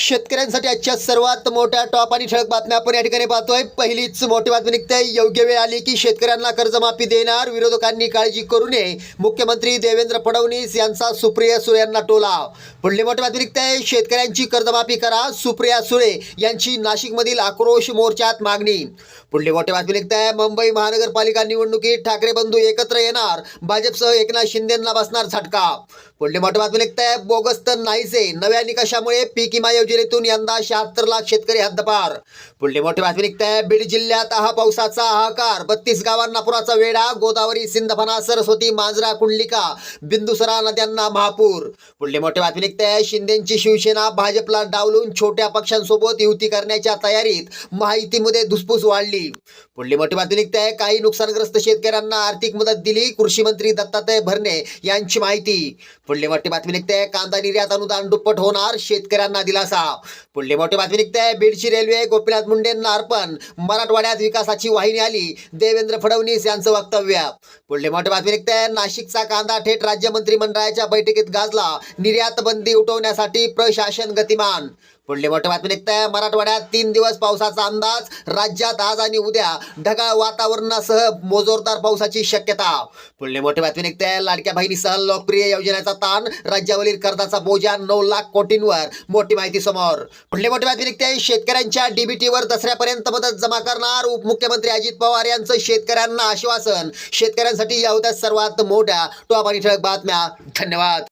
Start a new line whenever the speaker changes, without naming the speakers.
शेतकऱ्यांसाठी आजच्या सर्वात मोठ्या टॉप आणि ठळक बातम्या आपण या ठिकाणी पाहतोय. पहिलीच मोठी बातमी निघते. योग्य वेळ आली की शेतकऱ्यांना कर्जमाफी देणार विरोधकांनी काळजी करू नये. मुख्यमंत्री देवेंद्र फडणवीस यांचा सुप्रिया सुळे यांना टोला पुढली मोठी बातमी निघते. शेतकऱ्यांची कर्जमाफी करा सुप्रिया सुळे यांची नाशिकमधील आक्रोश मोर्चात मागणी. पुढली मोठी बातमी निघते. मुंबई महानगरपालिका निवडणुकीत ठाकरे बंधू एकत्र येणार भाजपसह एकनाथ शिंदेंना बसणार झटका. पुढली मोठी बातमी निघते. बोगस तर नाहीसे नव्या निकषामुळे पीक विमा योजनेतून यंदा शहात्तर लाख शेतकरी हद्दपार. पुढली मोठी बातमी निघते. बीड जिल्ह्यात हा पावसाचा हाकार बत्तीस गावांना पुराचा वेढा. गोदावरी सिंधफणा सरस्वती मांजरा कुंडलिका बिंदुसरा नद्यांना महापूर. पुढली मोठी बातमी निघते. शिंदेची शिवसेना भाजपला डावलून छोट्या पक्षांसोबत युती करण्याच्या तयारीत माहितीमध्ये धुसफूस वाढली. पुढली मोठी बातमी निघते. काही नुकसानग्रस्त शेतकऱ्यांना आर्थिक मदत दिली. कृषी मंत्री दत्तात्रय भरणे यांची माहिती. पुढली मोठी बातमी निघते. कांदा निर्यात अनुदान दुप्पट होणार. शेतकऱ्यांना दिलासा. पुढली मोठी बातमी निघते. बीडची रेल्वे गोपीनाथ मुंडेंना अर्पण मराठवाड्यात विकासाची वाहिनी आली. देवेंद्र फडणवीस यांचं वक्तव्य. पुढली मोठी बातमी निघते. नाशिकचा कांदा थेट राज्य मंत्रिमंडळाच्या बैठकीत गाजला. निर्यात बंदी उठवण्यासाठी प्रशासन गतिमान. पुढली मोठी बातमी निघते. मराठवाड्यात तीन दिवस पावसाचा अंदाज. राज्यात आज आणि उद्या ढगाळ वातावरणासह मोजोरदार पावसाची शक्यता. पुढली मोठी बातमी निघते. लाडक्या बहिणीसह लोकप्रिय योजनेचा ताण. राज्यावरील कर्जाचा बोजा नऊ लाख कोटींवर. मोठी माहिती समोर. पुढली मोठी बातमी निघते. शेतकऱ्यांच्या डीबीटीवर दसऱ्यापर्यंत मदत जमा करणार उपमुख्यमंत्री अजित पवार यांचं शेतकऱ्यांना आश्वासन. शेतकऱ्यांसाठी या होत्या सर्वात मोठ्या टॉप आणि ठळक बातम्या. धन्यवाद.